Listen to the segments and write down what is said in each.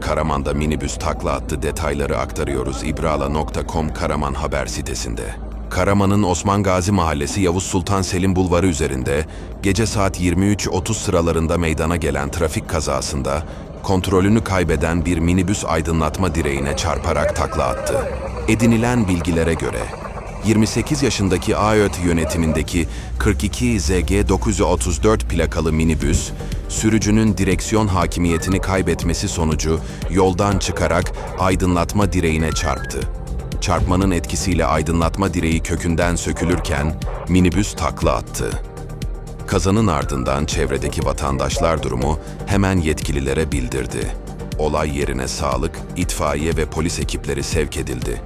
Karaman'da minibüs takla attı detayları aktarıyoruz ibrala.com Karaman haber sitesinde. Karaman'ın Osman Gazi Mahallesi Yavuz Sultan Selim Bulvarı üzerinde gece saat 23.30 sıralarında meydana gelen trafik kazasında kontrolünü kaybeden bir minibüs aydınlatma direğine çarparak takla attı. Edinilen bilgilere göre 28 yaşındaki AÖT yönetimindeki 42 ZG 934 plakalı minibüs, sürücünün direksiyon hakimiyetini kaybetmesi sonucu yoldan çıkarak aydınlatma direğine çarptı. Çarpmanın etkisiyle aydınlatma direği kökünden sökülürken minibüs takla attı. Kazanın ardından çevredeki vatandaşlar durumu hemen yetkililere bildirdi. Olay yerine sağlık, itfaiye ve polis ekipleri sevk edildi.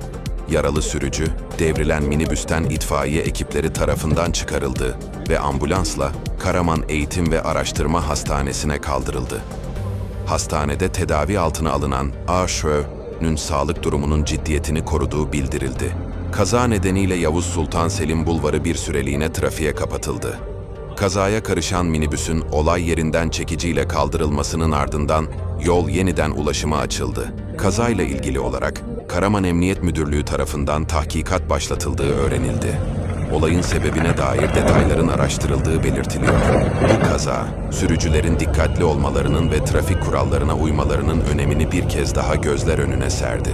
Yaralı sürücü, devrilen minibüsten itfaiye ekipleri tarafından çıkarıldı ve ambulansla Karaman Eğitim ve Araştırma Hastanesi'ne kaldırıldı. Hastanede tedavi altına alınan A. Şö'nün sağlık durumunun ciddiyetini koruduğu bildirildi. Kaza nedeniyle Yavuz Sultan Selim Bulvarı bir süreliğine trafiğe kapatıldı. Kazaya karışan minibüsün olay yerinden çekiciyle kaldırılmasının ardından yol yeniden ulaşıma açıldı. Kazayla ilgili olarak Karaman Emniyet Müdürlüğü tarafından tahkikat başlatıldığı öğrenildi. Olayın sebebine dair detayların araştırıldığı belirtiliyor. Bu kaza, sürücülerin dikkatli olmalarının ve trafik kurallarına uymalarının önemini bir kez daha gözler önüne serdi.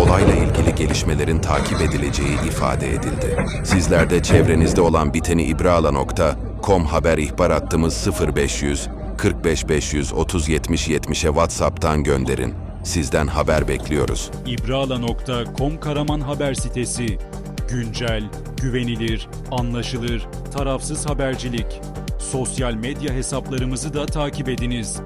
Olayla ilgili gelişmelerin takip edileceği ifade edildi. Sizler de çevrenizde olan biteni ibrala.com haber ihbar hattımız 0500 45 500 30 70 70'e WhatsApp'tan gönderin. Sizden haber bekliyoruz. İbrala.com Karaman haber sitesi. Güncel, güvenilir, anlaşılır, tarafsız habercilik. Sosyal medya hesaplarımızı da takip ediniz.